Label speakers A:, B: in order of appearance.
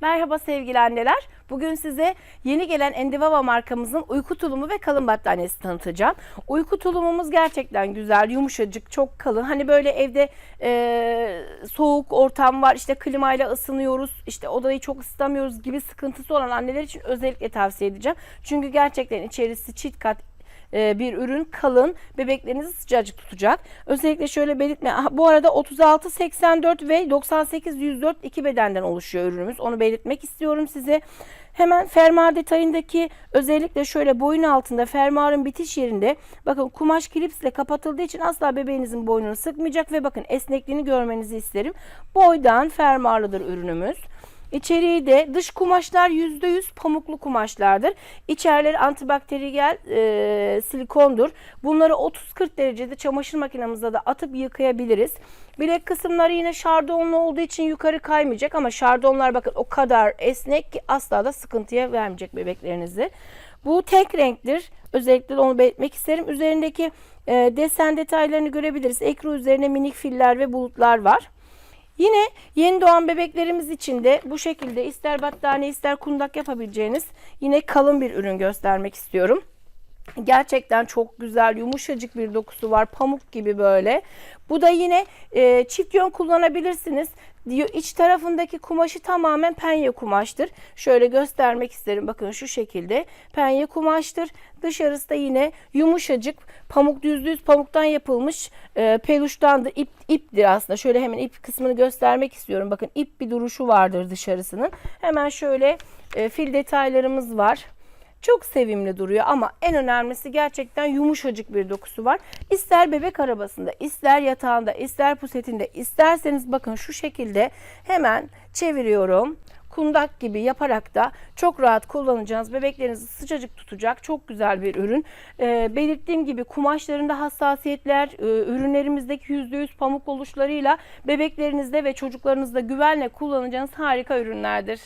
A: Merhaba sevgili anneler. Bugün size yeni gelen Endivava markamızın uyku tulumu ve kalın battaniyesi tanıtacağım. Uyku tulumumuz gerçekten güzel, yumuşacık, çok kalın. Hani böyle evde e, soğuk ortam var, işte klimayla ısınıyoruz, işte odayı çok ısıtamıyoruz gibi sıkıntısı olan anneler için özellikle tavsiye edeceğim. Çünkü gerçekten içerisi çift kat e, bir ürün kalın bebeklerinizi sıcacık tutacak. Özellikle şöyle belirtme bu arada 36 84 ve 98 104 iki bedenden oluşuyor ürünümüz. Onu belirtmek istiyorum size. Hemen fermuar detayındaki özellikle şöyle boyun altında fermuarın bitiş yerinde bakın kumaş klipsle kapatıldığı için asla bebeğinizin boynunu sıkmayacak ve bakın esnekliğini görmenizi isterim. Boydan fermuarlıdır ürünümüz. İçeriği de dış kumaşlar %100 pamuklu kumaşlardır. İçerileri antibakteriyel e, silikondur. Bunları 30-40 derecede çamaşır makinemizde de atıp yıkayabiliriz. Bilek kısımları yine şardonlu olduğu için yukarı kaymayacak ama şardonlar bakın o kadar esnek ki asla da sıkıntıya vermeyecek bebeklerinizi. Bu tek renktir. Özellikle onu belirtmek isterim. Üzerindeki e, desen detaylarını görebiliriz. Ekru üzerine minik filler ve bulutlar var. Yine yeni doğan bebeklerimiz için de bu şekilde ister battaniye ister kundak yapabileceğiniz yine kalın bir ürün göstermek istiyorum. Gerçekten çok güzel yumuşacık bir dokusu var pamuk gibi böyle. Bu da yine e, çift yön kullanabilirsiniz. İç tarafındaki kumaşı tamamen penye kumaştır. Şöyle göstermek isterim. Bakın şu şekilde penye kumaştır. Dışarısı da yine yumuşacık pamuk yüzde yüz pamuktan yapılmış e, peluştan da ip iptir aslında. Şöyle hemen ip kısmını göstermek istiyorum. Bakın ip bir duruşu vardır dışarısının. Hemen şöyle e, fil detaylarımız var. Çok sevimli duruyor ama en önemlisi gerçekten yumuşacık bir dokusu var. İster bebek arabasında, ister yatağında, ister pusetinde, isterseniz bakın şu şekilde hemen çeviriyorum. Kundak gibi yaparak da çok rahat kullanacağınız, bebeklerinizi sıcacık tutacak çok güzel bir ürün. Ee, belirttiğim gibi kumaşlarında hassasiyetler, e, ürünlerimizdeki %100 pamuk oluşlarıyla bebeklerinizde ve çocuklarınızda güvenle kullanacağınız harika ürünlerdir.